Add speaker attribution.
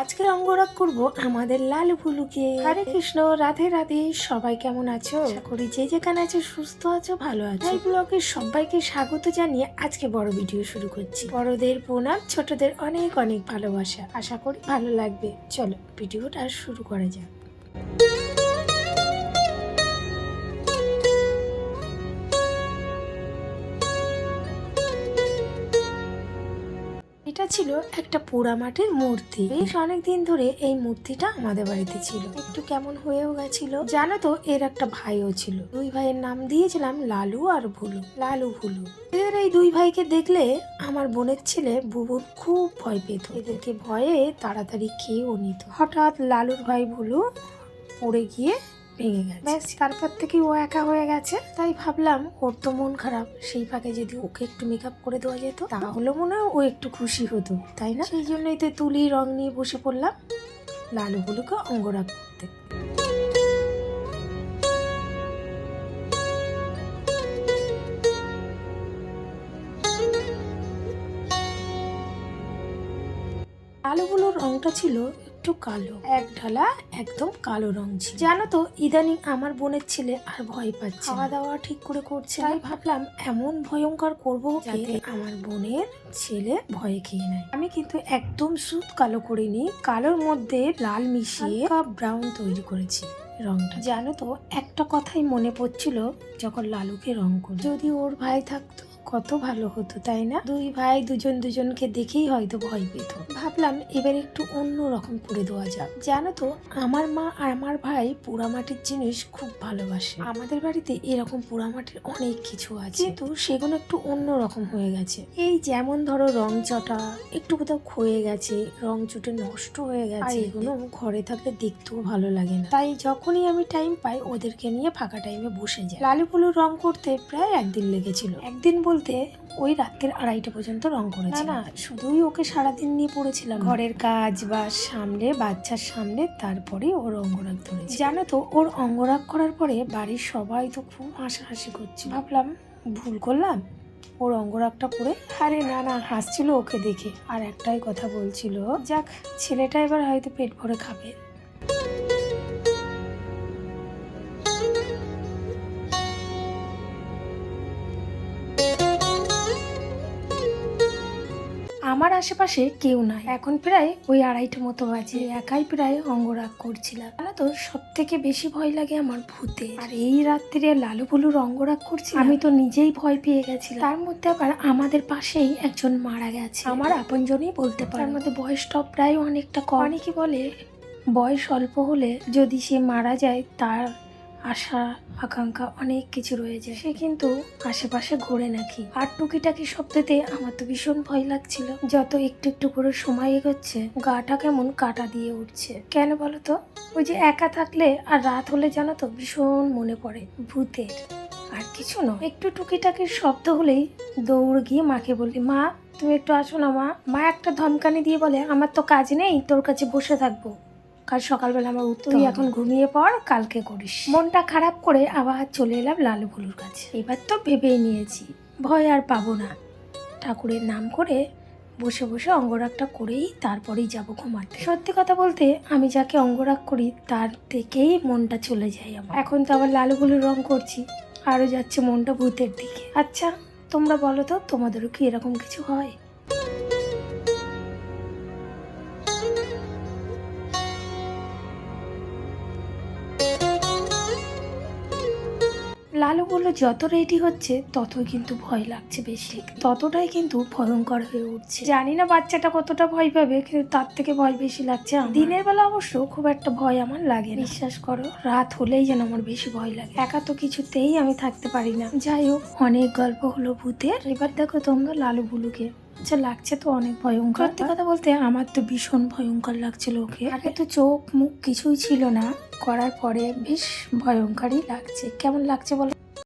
Speaker 1: আজকে অঙ্গরাগ করব আমাদের লাল ফুলুকে। হরে কৃষ্ণ রাধে রাধে সবাই কেমন আছো? আশা করি যে যেখানে আছো সুস্থ আছো ভালো আছো। এই ব্লগে সবাইকে স্বাগত জানিয়ে আজকে বড় ভিডিও শুরু করছি। বড়দের প্রণাম ছোটদের অনেক অনেক ভালোবাসা। আশা করি ভালো লাগবে। চলো ভিডিওটা শুরু করা যাক। এটা ছিল একটা পোড়া মাটির মূর্তি। বেশ অনেকদিন ধরে এই মূর্তিটা আমাদের বাড়িতে ছিল। একটু কেমন হয়েও গেছিল, জানো তো, এর একটা ভাইও ছিল। দুই ভাইয়ের নাম দিয়েছিলাম লালু আর ভুলু। লালু ভুলু। এদের এই দুই ভাইকে দেখলে আমার বোনের ছেলে বুবুর খুব ভয় পেত। এদেরকে ভয়ে তাড়াতাড়ি খেয়েও নিত। হঠাৎ লালুর ভাই ভুলু পড়ে গিয়ে ভেঙে গেছে। ব্যাস, তারপর থেকে ও একা হয়ে গেছে। তাই ভাবলাম, ওর তো মন খারাপ। সেই ফাঁকে যদি ওকে একটু মেকআপ করে দেওয়া যেত, তাহলে মনে হয় ও একটু খুশি হতো, তাই না? সেই জন্যই তো তুলি, রং নিয়ে বসে পড়লাম। লালুগুলোকে অঙ্গরাগ করতে। আলুগুলোর রংটা ছিল একটু কালো। এক ঢালা একদম কালো রং ছিল। জানো তো ইদানিং আমার বোনের ছেলে আর ভয় পাচ্ছে খাওয়া দাওয়া ঠিক করে করছে তাই ভাবলাম এমন ভয়ঙ্কর করব যাতে আমার বোনের ছেলে ভয়ে খেয়ে নেয়। আমি কিন্তু একদম সুদ কালো করিনি কালোর মধ্যে লাল মিশিয়ে ব্রাউন তৈরি করেছি রংটা। জানো তো একটা কথাই মনে পড়ছিল যখন লালুকে রং করি যদি ওর ভাই থাকতো কত ভালো হতো, তাই না? দুই ভাই দুজন দুজনকে দেখেই হয়তো ভয় পেত। ভাবলাম এবার একটু অন্য রকম করে দেওয়া যাক। জানো তো, আমার মা আর আমার ভাই পোড়ামাটির জিনিস খুব ভালোবাসে। আমাদের বাড়িতে এরকম পোড়ামাটির অনেক কিছু আছে। কিন্তু সেগুলো একটু অন্য রকম হয়ে গেছে। এই যেমন ধরো রং চটা, একটু কোথাও ক্ষয়ে গেছে, রং চুটে নষ্ট হয়ে গেছে। এগুলো ঘরে থাকলে দেখতেও ভালো লাগে না। তাই যখনই আমি টাইম পাই, ওদেরকে নিয়ে ফাঁকা টাইমে বসে যাই। লালু ফুলু রং করতে প্রায় একদিন লেগেছিল। একদিন বলতে ওই রাতের আড়াইটা পর্যন্ত রং করেছি না না শুধুই ওকে সারাদিন নিয়ে পড়েছিলাম। ঘরের কাজ বা সামলে বাচ্চার সামলে তারপরে ওর অঙ্গরাগ ধরেছি জানো তো ওর অঙ্গরাগ করার পরে বাড়ির সবাই তো খুব হাসাহাসি করছে ভাবলাম ভুল করলাম? ওর অঙ্গরাগটা পরে? আরে না না হাসছিল ওকে দেখে। আর একটাই কথা বলছিল যাক ছেলেটা এবার হয়তো পেট ভরে খাবে। আমার আশেপাশে কেউ নাই। এখন প্রায় ওই আড়াইটে মতো বাজে। একাই প্রায় অঙ্গরাগ করছিলাম। জানো তো সব থেকে বেশি ভয় লাগে আমার ভূতে আর এই রাত্রিরে লালু বুলুর অঙ্গরাগ করছি আমি তো নিজেই ভয় পেয়ে গেছিলাম। তার মধ্যে আবার আমাদের পাশেই একজন মারা গেছে। আমার আপনজনই বলতে পারে। তার মধ্যে বয়সটাও প্রায় অনেকটা কম। অনেকে বলে, বয়স অল্প হলে যদি সে মারা যায়, তার আশা, আকাঙ্ক্ষা অনেক কিছু রয়েছে সে কিন্তু আশেপাশে ঘোরে নাকি। আর টুকিটাকি শব্দতে আমার তো ভীষণ ভয় লাগছিল। যত একটু একটু করে সময় এগোচ্ছে, গাটা কেমন কাটা দিয়ে উঠছে। কেন বলো তো? ওই যে একা থাকলে আর রাত হলে জানো তো ভীষণ মনে পড়ে, ভূতের। আর কিছু নয়। একটু টুকিটাকির শব্দ হলেই দৌড় গিয়ে মাকে বলি, মা, তুমি একটু আসো না মা। মা একটা ধমকানি দিয়ে বলে, আমার তো কাজ নেই, তোর কাছে বসে থাকব। কাল সকালবেলা আমার তুই এখন ঘুমিয়ে পড় কালকে করিস। মনটা খারাপ করে আবার চলে এলাম লালু ভুলুর কাছে। এবার তো ভেবেই নিয়েছি ভয় আর পাবো না। ঠাকুরের নাম করে বসে বসে অঙ্গরাগটা করেই তারপরেই যাব ঘুমাতে। সত্যি কথা বলতে আমি যাকে অঙ্গরাগ করি তার থেকেই মনটা চলে যায় আমার। এখন তো আবার লালু ভুলুর রং করছি আরও যাচ্ছে মনটা ভূতের দিকে। আচ্ছা তোমরা বলো তো তোমাদেরও কি এরকম কিছু হয়? লালুগুলো যত রেডি হচ্ছে ততই কিন্তু ভয় লাগছে বেশি। ততটাই কিন্তু ভয়ঙ্কর হয়ে উঠছে। জানি না বাচ্চাটা কতটা ভয় পাবে, কিন্তু তার থেকে ভয় বেশি লাগছে। দিনের বেলা অবশ্য খুব একটা ভয় আমার লাগে। বিশ্বাস করো, রাত হলেই যেন আমার বেশি ভয় লাগে। একা তো কিছুতেই আমি থাকতে পারি না। যাই হোক, অনেক গল্প হলো ভূতের। এবার দেখো তোমরা লালু বুলুকে। আচ্ছা লাগছে তো অনেক ভয়ঙ্কর কথা বলতে, আমার তো ভীষণ ভয়ঙ্কর লাগছিল ওকে। আগে তো চোখ মুখ কিছুই ছিল না। করার পরে বেশ ভয়ঙ্করই লাগছে। কেমন লাগছে বলো?